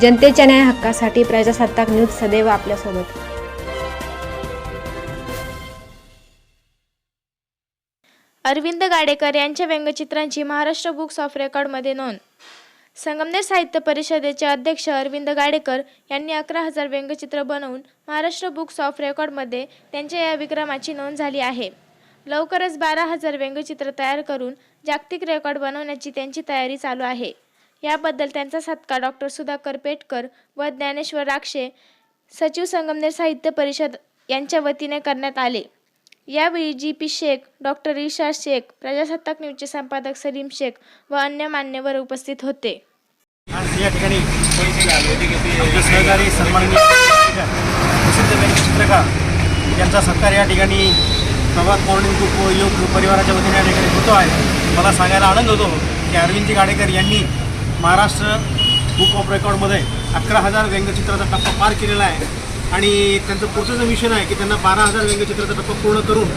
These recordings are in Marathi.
जनतेच्या न्याय हक्कासाठी प्रजासत्ताक न्यूज सदैव आपल्यासोबत. अरविंद गाडेकर यांच्या व्यंगचित्रांची महाराष्ट्र बुक्स ऑफ रेकॉर्डमध्ये नोंद. संगमनेर साहित्य परिषदेचे अध्यक्ष अरविंद गाडेकर यांनी अकरा हजार व्यंगचित्र बनवून महाराष्ट्र बुक्स ऑफ रेकॉर्डमध्ये त्यांच्या या विक्रमाची नोंद झाली आहे. लवकरच बारा हजार व्यंगचित्र तयार करून जागतिक रेकॉर्ड बनवण्याची त्यांची तयारी चालू आहे. याबद्दल त्यांचा सत्कार डॉक्टर सुधाकर पेटकर व ज्ञानेश्वर राक्षे सचिव संगमनेर साहित्य परिषद यांच्या वतीने करण्यात आले. यावेळी G P Shaikh doctor Isha Shaikh Prajasattak न्यूजचे संपादक सलीम शेख व अन्य मान्यवर उपस्थित होते. या ठिकाणी सहकारी सन्माननीय प्रसिद्ध यांचा सत्कार या ठिकाणी प्रभात मॉर्निंग ग्रुप योग परिवाराच्या वतीने या ठिकाणी होतो आहे. मला सांगायला आनंद होतो की अरविंदजी गाडेकर यांनी महाराष्ट्र बुक ऑफ रेकॉर्डमध्ये अकरा हजार व्यंगचित्राचा टप्पा पार केलेला आहे. आणि त्यांचं पुढचं मिशन आहे की त्यांना बारा हजार व्यंगचित्राचा टप्पा पूर्ण करून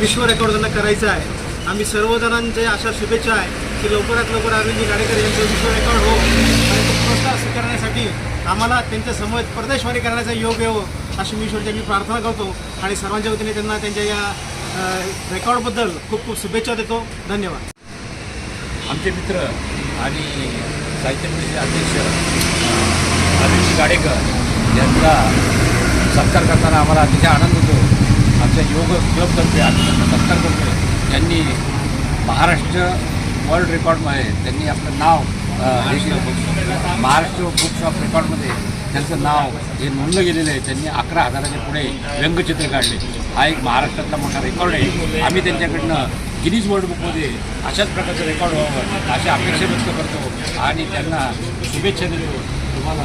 विश्व रेकॉर्ड त्यांना करायचं आहे. आम्ही सर्वजणांचे अशा शुभेच्छा आहे की लवकरात लवकर अरविंदजी गाडेकर यांचं विश्व रेकॉर्ड हो. आणि तो पुरस्कार स्वीकारण्यासाठी आम्हाला त्यांच्या समवेत परदेशवारी करण्याचा योग येवो हो, अशी मी ईश्वरची मी प्रार्थना करतो. आणि सर्वांच्या वतीने त्यांना त्यांच्या या रेकॉर्डबद्दल खूप खूप शुभेच्छा देतो. धन्यवाद. आमचे मित्र आणि साहित्य परिषदेचे अध्यक्ष अरविंद गाडेकर यांचा सत्कार करताना आम्हाला अतिशय आनंद होतो. आमच्या योग क्लबतर्फे आम्ही त्यांचा सत्कार करतो त्यांनी महाराष्ट्र वर्ल्ड रेकॉर्डमध्ये त्यांनी आपलं नाव महाराष्ट्र बुक्स ऑफ रेकॉर्डमध्ये त्यांचं नाव हे नोंदलं गेलेलं आहे. त्यांनी अकरा हजाराच्या पुढे व्यंगचित्र काढले. हा एक महाराष्ट्रातला मोठा रेकॉर्ड आहे. आम्ही त्यांच्याकडनं गिनीज वर्ल्ड बुकमध्ये अशाच प्रकारचं रेकॉर्ड व्हावं अशी अपेक्षा व्यक्त करतो आणि त्यांना शुभेच्छा देतो. तुम्हाला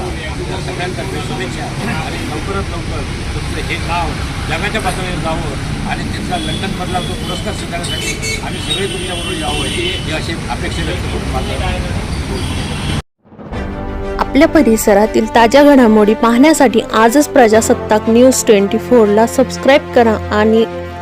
सगळ्यांतर्फे शुभेच्छा. आणि लवकरात लवकर तुमचं हे नाव जगाच्या पातळीवर जावं आणि त्यांचा लंडनमधला जो पुरस्कार स्वीकारण्यासाठी आम्ही सगळे तुमच्याबरोबर यावं ही अशी अपेक्षा व्यक्त करून माझं आपल्या परिसरातील ताज्या घडामोडी पाहण्यासाठी आजच प्रजासत्ताक न्यूज ट्वेंटी फोरला सबस्क्राईब करा आणि